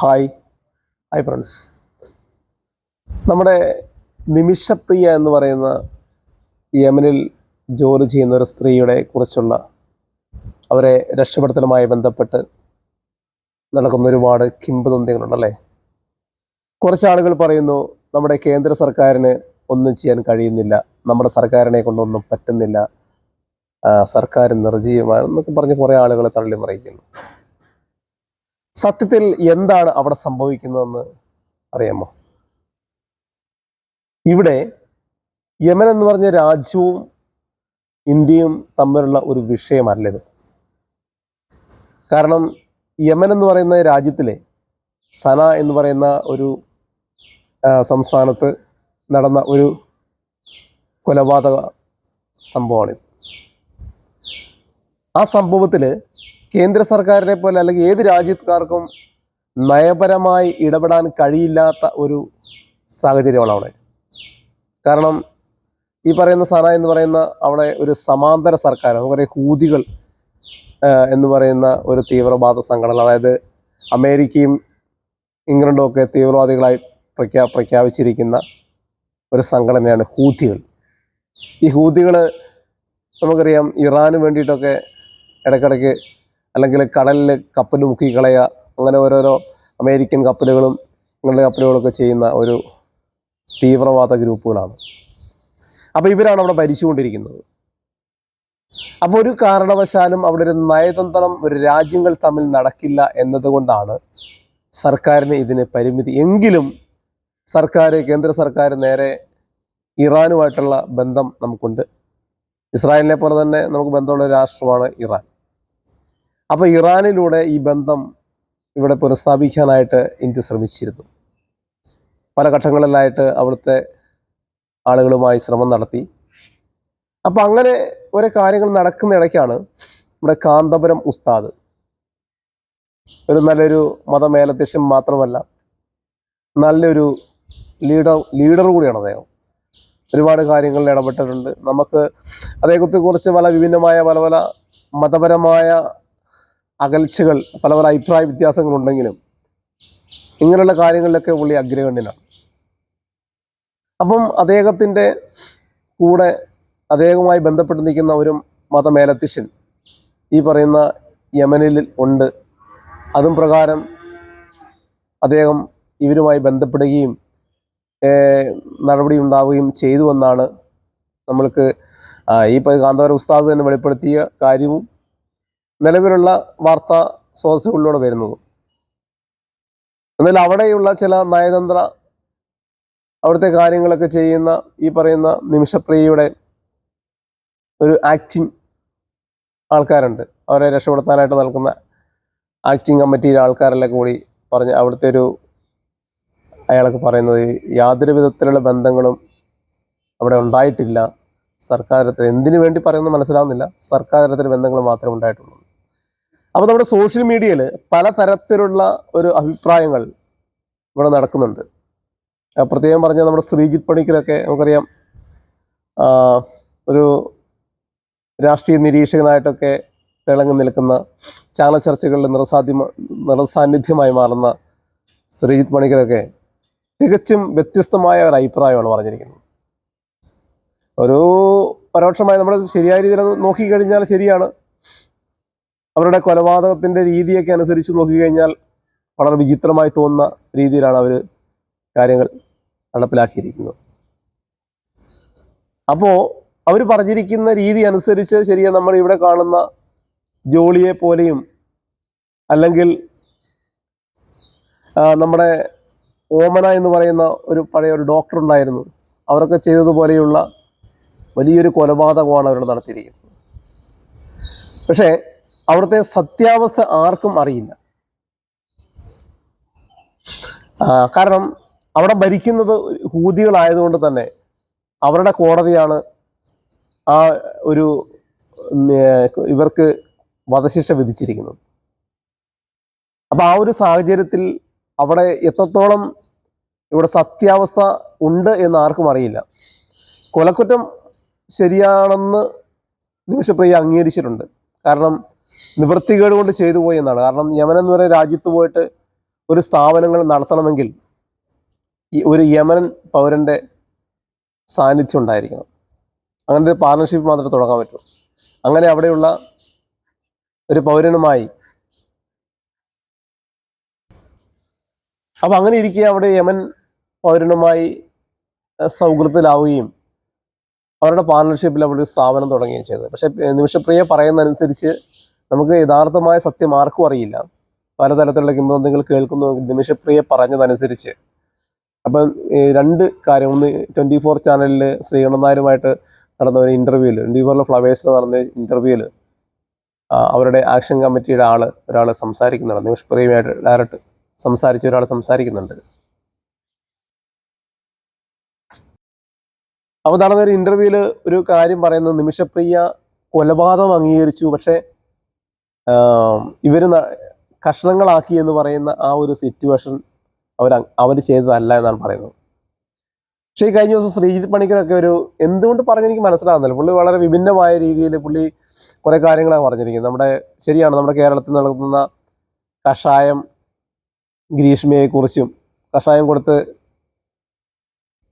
Hi. Hi friends. നമ്മുടെ നിമിഷപ്രിയ എന്ന് പറയുന്ന യമനിൽ ജോലി ചെയ്യുന്ന ഒരു സ്ത്രീയുടെ കുറിച്ചുള്ള അവരെ രക്ഷപ്പെടുത്തലുമായി ബന്ധപ്പെട്ട് നടക്കുന്ന ഒരുപാട് കിംബദന്തികളുണ്ടല്ലേ കുറച്ച് ആളുകൾ പറയുന്നു നമ്മുടെ കേന്ദ്ര സർക്കാരിന് ഒന്നും ചെയ്യാൻ കഴിയുന്നില്ല. നമ്മുടെ സർക്കാരിനെ കൊണ്ടൊന്നും പറ്റുന്നില്ല. സർക്കാർ നിർജീവമാണ് എന്നൊക്കെ പറഞ്ഞ് കുറേ ആളുകളെ തള്ളി മറിയിക്കുന്നു സത്യത്തിൽ എന്താണ് അവിടെ സംഭവിക്കുന്നതെന്ന് അറിയാമോ? ഇവിടെ യമൻ എന്ന് പറഞ്ഞ രാജ്യവും ഇന്ത്യയും തമ്മിലുള്ള ഒരു വിഷയമല്ലത് കാരണം യമൻ എന്ന് പറയുന്ന രാജ്യത്തിലെ സന എന്ന് പറയുന്ന ഒരു സംസ്ഥാനത്ത് നടന്ന ഒരു കൊലപാതക സംഭവമാണിത്. ആ സംഭവത്തിൽ കേന്ദ്ര സർക്കാരിനെ പോലെ അല്ലെങ്കിൽ ഏത് രാജ്യക്കാർക്കും നയപരമായി ഇടപെടാൻ കഴിയില്ലാത്ത ഒരു സാഹചര്യമാണ് അവിടെ. കാരണം ഈ പറയുന്ന സന എന്ന് പറയുന്ന അവിടെ ഒരു സമാന്തര സർക്കാർ നമുക്ക് പറയാം ഹൂതികൾ എന്ന് പറയുന്ന ഒരു തീവ്രവാദ സംഘടന അതായത് അമേരിക്കയും ഇംഗ്ലണ്ടും ഒക്കെ തീവ്രവാദികളായി പ്രഖ്യാ പ്രഖ്യാപിച്ചിരിക്കുന്ന ഒരു സംഘടനയാണ് ഹൂതികൾ. ഈ ഹൂതികൾ നമുക്കറിയാം ഇറാന് വേണ്ടിയിട്ടൊക്കെ ഇടയ്ക്കിടയ്ക്ക് അല്ലെങ്കിൽ കടലിൽ കപ്പൽ മുക്കിക്കളയുക അങ്ങനെ ഓരോരോ അമേരിക്കൻ കപ്പലുകളും ഇങ്ങനത്തെ കപ്പലുകളൊക്കെ ചെയ്യുന്ന ഒരു തീവ്രവാദ ഗ്രൂപ്പുകളാണ്. അപ്പോൾ ഇവരാണ് അവിടെ ഭരിച്ചുകൊണ്ടിരിക്കുന്നത്. അപ്പോൾ ഒരു കാരണവശാലും അവിടെ ഒരു നയതന്ത്രം ഒരു രാജ്യങ്ങൾ തമ്മിൽ നടക്കില്ല എന്നതുകൊണ്ടാണ് സർക്കാരിന് ഇതിന് പരിമിതി. എങ്കിലും സർക്കാർ കേന്ദ്ര സർക്കാർ നേരെ ഇറാനുമായിട്ടുള്ള ബന്ധം നമുക്കുണ്ട്. ഇസ്രായേലിനെ പോലെ തന്നെ നമുക്ക് ബന്ധമുള്ള രാഷ്ട്രമാണ് ഇറാൻ. അപ്പോൾ ഇറാനിലൂടെ ഈ ബന്ധം ഇവിടെ പുനഃസ്ഥാപിക്കാനായിട്ട് ഇന്ത്യ ശ്രമിച്ചിരുന്നു. പല ഘട്ടങ്ങളിലായിട്ട് അവിടുത്തെ ആളുകളുമായി ശ്രമം നടത്തി. അപ്പം അങ്ങനെ ഓരോ കാര്യങ്ങൾ നടക്കുന്ന ഇടയ്ക്കാണ് നമ്മുടെ കാന്തപുരം ഉസ്താദ്. ഒരു നല്ലൊരു മതമേലധ്യക്ഷൻ മാത്രമല്ല നല്ലൊരു ലീഡർ ലീഡർ കൂടിയാണ് അദ്ദേഹം. ഒരുപാട് കാര്യങ്ങളിൽ ഇടപെട്ടിട്ടുണ്ട്. നമുക്ക് അദ്ദേഹത്തെ കുറിച്ച് പല വിഭിന്നമായ പല പല മതപരമായ അകൽച്ചകൾ പല പല അഭിപ്രായ വ്യത്യാസങ്ങളുണ്ടെങ്കിലും ഇങ്ങനെയുള്ള കാര്യങ്ങളിലൊക്കെ പുള്ളി അഗ്രഗണ്യനാണ് അപ്പം അദ്ദേഹത്തിന്റെ കൂടെ അദ്ദേഹവുമായി ബന്ധപ്പെട്ട് നിൽക്കുന്ന ഒരു മതമേലത്തിശൻ ഈ പറയുന്ന യമനിൽ ഉണ്ട്. അതും പ്രകാരം അദ്ദേഹം ഇവരുമായി ബന്ധപ്പെടുകയും നടപടി ഉണ്ടാവുകയും ചെയ്തു എന്നാണ് നമ്മൾക്ക് ഈ കാന്തവര ഉസ്താദ് തന്നെ വെളിപ്പെടുത്തിയ കാര്യവും നിലവിലുള്ള വാർത്താ സ്രോതസ്സുകളിലൂടെ വരുന്നത്. എന്നാൽ അവിടെയുള്ള ചില നയതന്ത്ര അവിടുത്തെ കാര്യങ്ങളൊക്കെ ചെയ്യുന്ന ഈ പറയുന്ന നിമിഷപ്രിയയുടെ ഒരു ആക്ടിങ് ആൾക്കാരുണ്ട്. അവരെ രക്ഷപ്പെടുത്താനായിട്ട് നൽകുന്ന ആക്ടിങ് കമ്മിറ്റിയിലെ ആൾക്കാരെല്ലാം കൂടി പറഞ്ഞ് അവിടുത്തെ ഒരു അയാളൊക്കെ പറയുന്നത് യാതൊരു വിധത്തിലുള്ള ബന്ധങ്ങളും അവിടെ ഉണ്ടായിട്ടില്ല. സർക്കാർ എന്തിനു വേണ്ടി പറയുന്നത് മനസ്സിലാവുന്നില്ല. സർക്കാർ തരത്തിൽ ബന്ധങ്ങൾ മാത്രമേ ഉണ്ടായിട്ടുള്ളൂ. അപ്പോൾ നമ്മുടെ സോഷ്യൽ മീഡിയയിൽ പലതരത്തിലുള്ള ഒരു അഭിപ്രായങ്ങൾ ഇവിടെ നടക്കുന്നുണ്ട്. പ്രത്യേകം പറഞ്ഞാൽ നമ്മുടെ ശ്രീജിത്ത് പണിക്കരൊക്കെ നമുക്കറിയാം ഒരു രാഷ്ട്രീയ നിരീക്ഷകനായിട്ടൊക്കെ തിളങ്ങി നിൽക്കുന്ന ചാനൽ ചർച്ചകളിൽ നിറസാധ്യമ നിറസാന്നിധ്യമായി മാറുന്ന ശ്രീജിത്ത് പണിക്കരൊക്കെ തികച്ചും വ്യത്യസ്തമായ ഒരു അഭിപ്രായമാണ് പറഞ്ഞിരിക്കുന്നത്. ഒരു പരോക്ഷമായി നമ്മൾ ശരിയായ രീതിയിൽ നോക്കിക്കഴിഞ്ഞാൽ ശരിയാണ്. അവരുടെ കൊലപാതകത്തിന്റെ രീതിയൊക്കെ അനുസരിച്ച് നോക്കിക്കഴിഞ്ഞാൽ വളരെ വിചിത്രമായി തോന്നുന്ന രീതിയിലാണ് അവർ കാര്യങ്ങൾ നടപ്പിലാക്കിയിരിക്കുന്നത്. അപ്പോൾ അവർ പറഞ്ഞിരിക്കുന്ന രീതി അനുസരിച്ച് ശരിയാ നമ്മൾ ഇവിടെ കാണുന്ന ജോളിയെ പോലെയും അല്ലെങ്കിൽ നമ്മുടെ ഓമന എന്ന് പറയുന്ന ഒരു പഴയ ഒരു ഡോക്ടർ ഉണ്ടായിരുന്നു. അവരൊക്കെ ചെയ്തതുപോലെയുള്ള വലിയൊരു കൊലപാതകമാണ് അവർ നടത്തിയിരിക്കുന്നത്. പക്ഷേ അവിടുത്തെ സത്യാവസ്ഥ ആർക്കും അറിയില്ല. കാരണം അവിടെ ഭരിക്കുന്നത് ഹൂതികളായതുകൊണ്ട് തന്നെ അവരുടെ കോടതിയാണ് ആ ഒരു ഇവർക്ക് വധശിക്ഷ വിധിച്ചിരിക്കുന്നത്. അപ്പം ആ ഒരു സാഹചര്യത്തിൽ അവിടെ എത്രത്തോളം ഇവിടെ സത്യാവസ്ഥ ഉണ്ട് എന്ന് ആർക്കും അറിയില്ല. കൊലക്കുറ്റം ശരിയാണെന്ന് നിമിഷപ്രിയ അംഗീകരിച്ചിട്ടുണ്ട്. കാരണം നിവൃത്തികേട് കൊണ്ട് ചെയ്തു പോയി എന്നാണ്. കാരണം യമൻ എന്ന് പറയുന്ന രാജ്യത്ത് പോയിട്ട് ഒരു സ്ഥാപനങ്ങൾ നടത്തണമെങ്കിൽ ഈ ഒരു യമൻ പൗരന്റെ സാന്നിധ്യം ഉണ്ടായിരിക്കണം. അങ്ങനെ ഒരു പാർട്ണർഷിപ്പ് മാത്രമേ തുടങ്ങാൻ പറ്റൂ. അങ്ങനെ അവിടെയുള്ള ഒരു പൗരനുമായി അപ്പം അങ്ങനെ ഇരിക്കുക അവിടെ യമൻ പൗരനുമായി സൗഹൃദത്തിലാവുകയും അവരുടെ പാർട്ണർഷിപ്പിൽ അവിടെ ഒരു സ്ഥാപനം തുടങ്ങുകയും ചെയ്തത്. പക്ഷേ നിമിഷപ്രിയ പറയുന്നതനുസരിച്ച് നമുക്ക് യഥാർത്ഥമായ സത്യം ആർക്കും അറിയില്ല. പലതരത്തിലുള്ള കിംവദന്തികൾ കേൾക്കുന്നു. നിമിഷപ്രിയ പറഞ്ഞതനുസരിച്ച്. അപ്പം രണ്ട് കാര്യം. ഒന്ന് ട്വന്റി ഫോർ ചാനലിൽ ശ്രീകണ്ഠൻ നായരുമായിട്ട് നടന്ന ഒരു ഇന്റർവ്യൂവിൽ ട്വന്റി ഫോറിലെ ഫ്ലവേഴ്സിൽ നടന്ന ഇന്റർവ്യൂവിൽ അവരുടെ ആക്ഷൻ കമ്മിറ്റിയുടെ ആൾ ഒരാൾ സംസാരിക്കുന്നുണ്ട്. നിമിഷപ്രിയമായിട്ട് ഡയറക്റ്റ് സംസാരിച്ച ഒരാൾ സംസാരിക്കുന്നുണ്ട്. അപ്പോൾ നടന്ന ഒരു ഇന്റർവ്യൂവിൽ ഒരു കാര്യം പറയുന്നത് നിമിഷപ്രിയ കൊലപാതകം അംഗീകരിച്ചു. പക്ഷേ ഇവർ കഷ്ണങ്ങളാക്കി എന്ന് പറയുന്ന ആ ഒരു സിറ്റുവേഷൻ അവർ അവർ ചെയ്തതല്ല എന്നാണ് പറയുന്നത്. പക്ഷേ ഈ കഴിഞ്ഞ ദിവസം ശ്രീജിത്ത് പണിക്കരൊക്കെ ഒരു എന്തുകൊണ്ട് പറഞ്ഞെനിക്ക് മനസ്സിലാകുന്നില്ല പുള്ളി വളരെ വിഭിന്നമായ രീതിയിൽ പുള്ളി കുറേ കാര്യങ്ങളാണ് പറഞ്ഞിരിക്കുന്നത്. നമ്മുടെ ശരിയാണ് നമ്മുടെ കേരളത്തിൽ നടത്തുന്ന കഷായം ഗ്രീഷ്മയെക്കുറിച്ചും കഷായം കൊടുത്ത്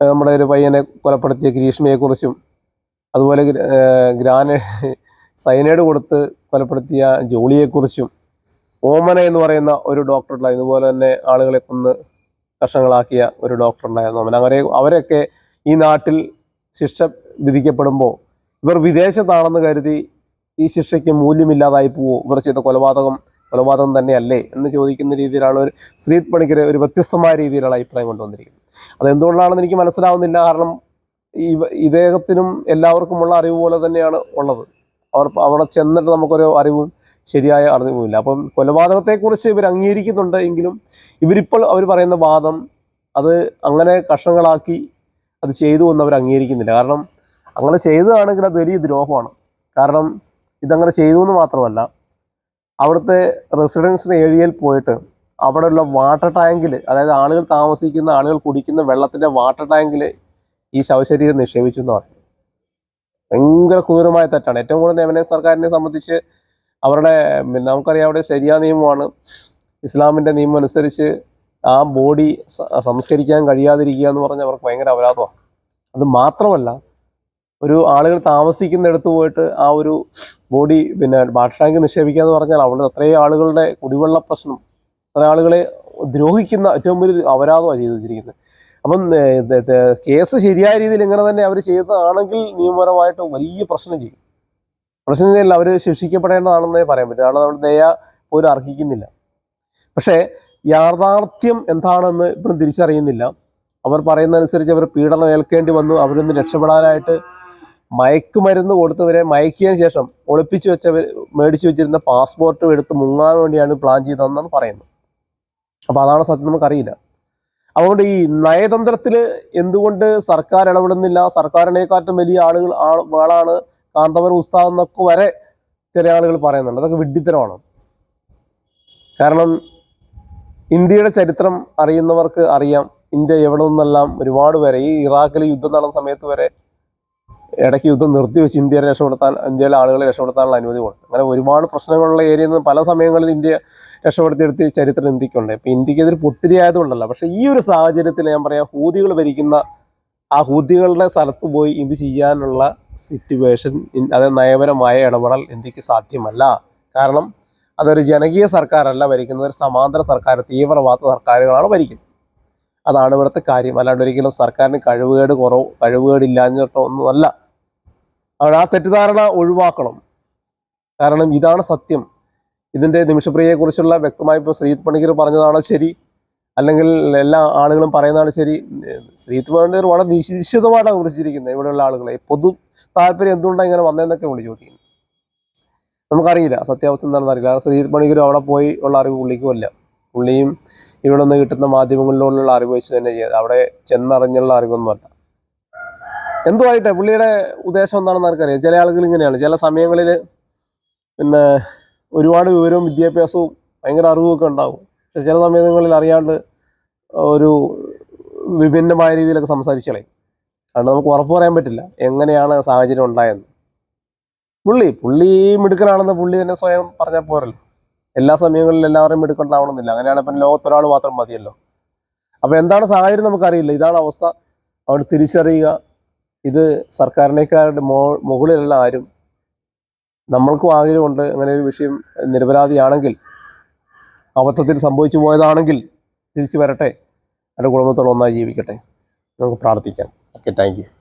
നമ്മുടെ ഒരു പയ്യനെ കൊലപ്പെടുത്തിയ ഗ്രീഷ്മയെക്കുറിച്ചും അതുപോലെ ഗ്ര- ഗ്രാന സൈനൈഡ് കൊടുത്ത് കൊലപ്പെടുത്തിയ ജോളിയെക്കുറിച്ചും ഓമന എന്ന് പറയുന്ന ഒരു ഉണ്ടായിരുന്നു ഇതുപോലെ തന്നെ ആളുകളെ കൊന്ന് കഷങ്ങളാക്കിയ ഒരു ഡോക്ടർ ഉണ്ടായിരുന്നു ഓമന. അവരെ അവരൊക്കെ ഈ നാട്ടിൽ ശിക്ഷ വിധിക്കപ്പെടുമ്പോൾ ഇവർ വിദേശത്താണെന്ന് കരുതി ഈ ശിക്ഷയ്ക്ക് മൂല്യമില്ലാതായി പോവോ? ഇവർ ചെയ്ത കൊലപാതകം കൊലപാതകം തന്നെയല്ലേ എന്ന് ചോദിക്കുന്ന രീതിയിലാണ് ഒരു സ്ത്രീ പണിക്കർ ഒരു വ്യത്യസ്തമായ രീതിയിലുള്ള അഭിപ്രായം കൊണ്ടുവന്നിരിക്കുന്നത്. അതെന്തുകൊണ്ടാണെന്ന് എനിക്ക് മനസ്സിലാവുന്നില്ല. കാരണം ഇവ ഇദ്ദേഹത്തിനും എല്ലാവർക്കുമുള്ള അറിവ് പോലെ തന്നെയാണ് ഉള്ളത്. അവർ അവിടെ ചെന്നിട്ട് നമുക്കൊരു അറിവും ശരിയായ അറിവുമില്ല. അപ്പം കൊലപാതകത്തെക്കുറിച്ച് ഇവർ അംഗീകരിക്കുന്നുണ്ട് എങ്കിലും ഇവരിപ്പോൾ അവർ പറയുന്ന വാദം അത് അങ്ങനെ കഷ്ണങ്ങളാക്കി അത് ചെയ്തു എന്ന് അവർ അംഗീകരിക്കുന്നില്ല. കാരണം അങ്ങനെ ചെയ്തതാണെങ്കിൽ അത് വലിയ ദ്രോഹമാണ്. കാരണം ഇതങ്ങനെ ചെയ്തു എന്ന് മാത്രമല്ല അവിടുത്തെ റെസിഡൻസ് ഏരിയയിൽ പോയിട്ട് അവിടെയുള്ള വാട്ടർ ടാങ്കിൽ അതായത് ആളുകൾ താമസിക്കുന്ന ആളുകൾ കുടിക്കുന്ന വെള്ളത്തിന്റെ വാട്ടർ ടാങ്കിൽ ഈ ശവശരീരം നിക്ഷേപിച്ചു എന്ന് പറയും. ഭയങ്കര ക്രൂരമായ തെറ്റാണ്. ഏറ്റവും കൂടുതൽ യമനെ സർക്കാരിനെ സംബന്ധിച്ച് അവരുടെ നമുക്കറിയാം അവിടെ ശരിയാ നിയമമാണ്. ഇസ്ലാമിന്റെ നിയമം അനുസരിച്ച് ആ ബോഡി സംസ്കരിക്കാൻ കഴിയാതിരിക്കുക എന്ന് പറഞ്ഞാൽ അവർക്ക് ഭയങ്കര അപരാധമാണ്. അത് മാത്രമല്ല ഒരു ആളുകൾ താമസിക്കുന്നിടത്ത് പോയിട്ട് ആ ഒരു ബോഡി പിന്നെ വാട്ടർ നിക്ഷേപിക്കുക എന്ന് പറഞ്ഞാൽ അവിടെ അത്രയും ആളുകളുടെ കുടിവെള്ള പ്രശ്നം അത്ര ആളുകളെ ദ്രോഹിക്കുന്ന ഏറ്റവും വലിയ അപരാധമാണ് ചെയ്തു വെച്ചിരിക്കുന്നത് അപ്പം കേസ് ശരിയായ രീതിയിൽ ഇങ്ങനെ തന്നെ അവർ ചെയ്തതാണെങ്കിൽ നിയമപരമായിട്ട് വലിയ പ്രശ്നം ചെയ്യും. പ്രശ്നം ചെയ്യില്ല അവർ ശിക്ഷിക്കപ്പെടേണ്ടതാണെന്നേ പറയാൻ പറ്റും. കാരണം നമ്മൾ ദയ പോലും അർഹിക്കുന്നില്ല. പക്ഷേ യാഥാർത്ഥ്യം എന്താണെന്ന് ഇപ്പോഴും തിരിച്ചറിയുന്നില്ല. അവർ പറയുന്നതനുസരിച്ച് അവർ പീഡനം ഏൽക്കേണ്ടി വന്നു. അവരൊന്ന് രക്ഷപ്പെടാനായിട്ട് മയക്കുമരുന്ന് കൊടുത്തവരെ മയക്കിയതിന് ശേഷം ഒളിപ്പിച്ചു വെച്ചവർ മേടിച്ചു വെച്ചിരുന്ന പാസ്പോർട്ടും എടുത്ത് മുങ്ങാൻ വേണ്ടിയാണ് പ്ലാൻ ചെയ്തതെന്നാണ് പറയുന്നത്. അപ്പോൾ അതാണ് സത്യം നമുക്കറിയില്ല. അതുകൊണ്ട് ഈ നയതന്ത്രത്തിൽ എന്തുകൊണ്ട് സർക്കാർ ഇടപെടുന്നില്ല? സർക്കാരിനെക്കാട്ടും വലിയ ആളുകൾ ആൾ ആളാണ് കാന്തപുരം ഉസ്താദ് എന്നൊക്കെ വരെ ചില ആളുകൾ പറയുന്നുണ്ട്. അതൊക്കെ വിഡ്ഢിത്തരമാണ്. കാരണം ഇന്ത്യയുടെ ചരിത്രം അറിയുന്നവർക്ക് അറിയാം. ഇന്ത്യ എവിടെ നിന്നെല്ലാം ഒരുപാട് പേരെ ഈ ഇറാഖിൽ യുദ്ധം നടന്ന സമയത്ത് വരെ ഇടയ്ക്ക് യുദ്ധം നിർത്തിവെച്ച് ഇന്ത്യയെ രക്ഷപ്പെടുത്താൻ ഇന്ത്യയിലെ ആളുകളെ രക്ഷപ്പെടുത്താനുള്ള അനുമതി കൊടുത്തു. അങ്ങനെ ഒരുപാട് പ്രശ്നങ്ങളുള്ള ഏരിയയിൽ നിന്ന് പല സമയങ്ങളിൽ ഇന്ത്യ രക്ഷപ്പെടുത്തിയെടുത്ത് ചരിത്രം ഇന്ത്യക്കുണ്ട് ഇപ്പം ഇന്ത്യക്കെതിരെ ഒത്തിരി ആയതുകൊണ്ടല്ല. പക്ഷേ ഈ ഒരു സാഹചര്യത്തിൽ ഞാൻ പറയാം ഹൂതികൾ ഭരിക്കുന്ന ആ ഹൂതികളുടെ സ്ഥലത്ത് പോയി ഇത് ചെയ്യാനുള്ള സിറ്റുവേഷൻ അതായത് നയപരമായ ഇടപെടൽ ഇന്ത്യയ്ക്ക് സാധ്യമല്ല. കാരണം അതൊരു ജനകീയ സർക്കാരല്ല ഭരിക്കുന്നത് ഒരു സമാന്തര സർക്കാർ തീവ്രവാദ സർക്കാരുകളാണ് ഭരിക്കുന്നത്. അതാണ് ഇവിടുത്തെ കാര്യം. അല്ലാണ്ട് ഒരിക്കലും സർക്കാരിന് കഴിവുകേട് കുറവ് കഴിവുകേടില്ലാഞ്ഞിട്ടോ ഒന്നുമല്ല ആ തെറ്റിദ്ധാരണ ഒഴിവാക്കണം. കാരണം ഇതാണ് സത്യം. ഇതിന്റെ നിമിഷപ്രിയയെക്കുറിച്ചുള്ള വ്യക്തമായി ഇപ്പോൾ ശ്രീത് പണിക്കർ പറഞ്ഞതാണ് ശരി. അല്ലെങ്കിൽ എല്ലാ ആളുകളും പറയുന്നതാണ് ശരി. ശ്രീത് പണിക്കർ വളരെ നിശ്ചിതമായിട്ടാണ് കുറിച്ചിരിക്കുന്നത് ഇവിടെയുള്ള ആളുകളെ. പൊതു താല്പര്യം എന്തുകൊണ്ടാണ് ഇങ്ങനെ വന്നതെന്നൊക്കെ വിളി ചോദിക്കുന്നു നമുക്കറിയില്ല സത്യാവസ്ഥ എന്താണെന്ന് അറിയില്ല. കാരണം ശ്രീത് പണിക്കരും അവിടെ പോയി ഉള്ള അറിവ് പുള്ളിക്കുമല്ല പുള്ളിയും ഇവിടെ നിന്ന് കിട്ടുന്ന മാധ്യമങ്ങളിലുള്ള അറിവ് വെച്ച് തന്നെ അവിടെ ചെന്നറിഞ്ഞുള്ള അറിവൊന്നുമല്ല എന്തുമായിട്ടെ പുള്ളിയുടെ ഉദ്ദേശം എന്താണെന്ന് ആർക്കറിയാം? ചില ആളുകൾ ഇങ്ങനെയാണ്. ചില സമയങ്ങളിൽ പിന്നെ ഒരുപാട് വിവരവും വിദ്യാഭ്യാസവും ഭയങ്കര അറിവുമൊക്കെ ഉണ്ടാവും. പക്ഷെ ചില സമയങ്ങളിൽ അറിയാണ്ട് ഒരു വിഭിന്നമായ രീതിയിലൊക്കെ സംസാരിച്ചു കളയും. കാരണം നമുക്ക് ഉറപ്പ് പറയാൻ പറ്റില്ല. എങ്ങനെയാണ് സാഹചര്യം ഉണ്ടായെന്ന്. പുള്ളി പുള്ളി മിടുക്കനാണെന്ന് പുള്ളി തന്നെ സ്വയം പറഞ്ഞാൽ പോരല്ലോ. എല്ലാ സമയങ്ങളിലും എല്ലാവരും മിടുക്കുണ്ടാവണമെന്നില്ല. അങ്ങനെയാണ് ഇപ്പം ലോകത്തൊരാൾ മാത്രം മതിയല്ലോ. അപ്പോൾ എന്താണ് സാഹചര്യം നമുക്കറിയില്ല. ഇതാണ് അവസ്ഥ. അവിടെ തിരിച്ചറിയുക. ഇത് സർക്കാരിനേക്കാളുടെ മോ മുകളിലുള്ള ആരും നമ്മൾക്കും ആഗ്രഹമുണ്ട് അങ്ങനെ ഒരു വിഷയം നിരപരാധിയാണെങ്കിൽ അബദ്ധത്തിൽ സംഭവിച്ചു പോയതാണെങ്കിൽ തിരിച്ചു വരട്ടെ. എന്റെ കുടുംബത്തോടെ ഒന്നായി ജീവിക്കട്ടെ. നമുക്ക് പ്രാർത്ഥിക്കാം. Okay thank